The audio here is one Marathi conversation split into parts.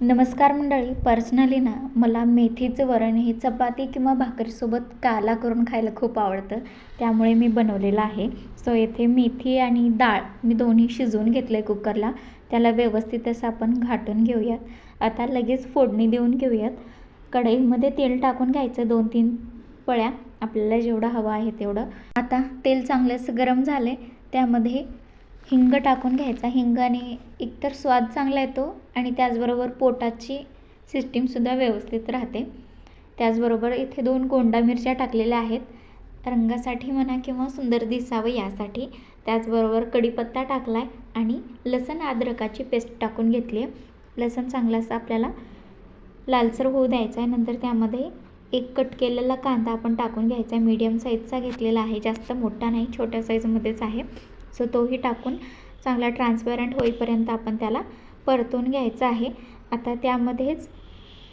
नमस्कार मंडळी पर्सनली ना मला मेथीचं वरण हे चपाती किंवा भाकरीसोबत काला करून खायला खूप आवडतं. त्यामुळे मी बनवलेलं आहे. सो येथे मेथी आणि डाळ मी दोन्ही शिजवून घेतलं आहे कुकरला. त्याला व्यवस्थित असं आपण घाटून घेऊयात. आता लगेच फोडणी देऊन घेऊयात. कढईमध्ये तेल टाकून घ्यायचं दोन तीन पळ्या. आपल्याला जेवढं हवं आहे तेवढं. आता तेल चांगलंच गरम झालं आहे त्यामध्ये हिंग टाकून घ्यायचा. हिंगाने एकतर स्वाद चांगला येतो आणि त्याचबरोबर पोटाची सिस्टीमसुद्धा व्यवस्थित राहते. त्याचबरोबर इथे दोन गोंडा मिरच्या टाकलेल्या आहेत. रंगासाठी म्हणा किंवा सुंदर दिसावं यासाठी. त्याचबरोबर कढीपत्ता टाकला आहे आणि लसण अद्रकाची पेस्ट टाकून घेतली आहे. लसण चांगला असं आपल्याला लालसर होऊ द्यायचा आहे. नंतर त्यामध्ये एक कट केलेला कांदा आपण टाकून घ्यायचा आहे. मीडियम साईजचा घेतलेला आहे. जास्त मोठा नाही छोट्या साईजमध्येच आहे. सो तोही टाकून चांगला ट्रान्सपरंट होईपर्यंत आपण त्याला परतून घ्यायचा आहे. आता त्यामध्येच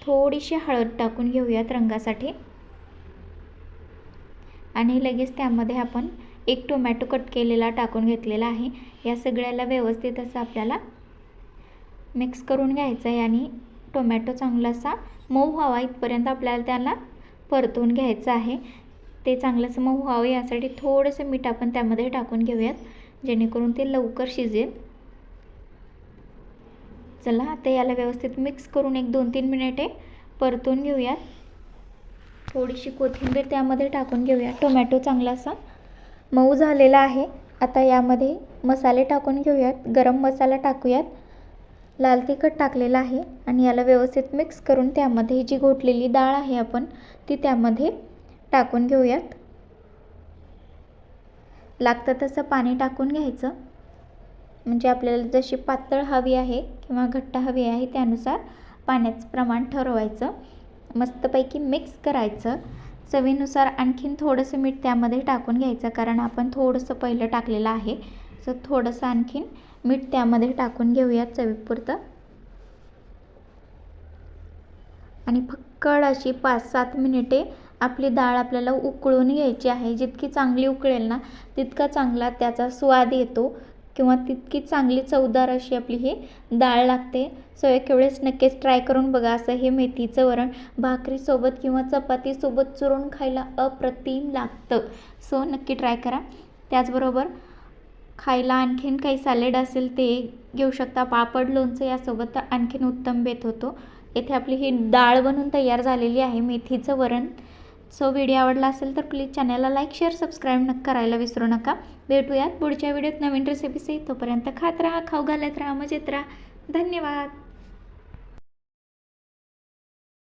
थोडीशी हळद टाकून घेऊयात रंगासाठी. आणि लगेच त्यामध्ये आपण एक टोमॅटो कट केलेला टाकून घेतलेला आहे. या सगळ्याला व्यवस्थित असं आपल्याला मिक्स करून घ्यायचं आहे आणि टोमॅटो चांगला असा मऊ व्हावा इथपर्यंत आपल्याला त्याला परतून घ्यायचं आहे. ते चांगलंसं मऊ व्हावं यासाठी थोडंसं मीठ आपण त्यामध्ये टाकून घेऊयात. जेणेकरून ते लवकर शिजेल. चला आता याला व्यवस्थित मिक्स करून एक दोन तीन मिनिटे परतून घेऊयात. थोडीशी कोथिंबीर त्यामध्ये टाकून घेऊया. टोमॅटो चांगला असा मऊ झालेला आहे. आता यामध्ये मसाले टाकून घेऊयात. गरम मसाला टाकूयात. लाल तिखट टाकलेलं आहे आणि याला व्यवस्थित मिक्स करून त्यामध्ये जी घोटलेली डाळ आहे आपण ती त्यामध्ये टाकून घेऊयात. लागतं तसं पाणी टाकून घ्यायचं. म्हणजे आपल्याला जशी पातळ हवी आहे किंवा घट्ट हवी आहे त्यानुसार पाण्याचं प्रमाण ठरवायचं. मस्तपैकी मिक्स करायचं. चवीनुसार आणखीन थोडंसं मीठ त्यामध्ये टाकून घ्यायचं कारण आपण थोडंसं पहिलं टाकलेलं आहे. सो थोडंसं आणखीन मीठ त्यामध्ये टाकून घेऊयात चवीपुरतं. आणि फक्कड अशी पाच सात मिनिटे आपली डाळ आपल्याला उकळून घ्यायची आहे. जितकी चांगली उकळेल ना तितका चांगला त्याचा स्वाद येतो किंवा तितकी चांगली चवदार अशी आपली ही डाळ लागते. सो एक वेळेस नक्कीच ट्राय करून बघा असं हे मेथीचं वरण भाकरीसोबत किंवा चपातीसोबत चुरून खायला अप्रतिम लागतं. सो नक्की ट्राय करा. त्याचबरोबर खायला आणखीन काही सॅलेड असेल ते घेऊ शकता. पापड लोणचं यासोबत आणखीन उत्तम बेत होतो. येथे आपली ही डाळ बनून तयार झालेली आहे मेथीचं वरण. सो व्हिडिओ आवडला असेल तर प्लीज चॅनलला लाईक शेअर सबस्क्राईब न करायला विसरू नका. भेटूयात पुढच्या व्हिडिओत नवीन रेसिपीसही तोपर्यंत खात राहा खाऊ घालत राहा मजेत राहा. धन्यवाद.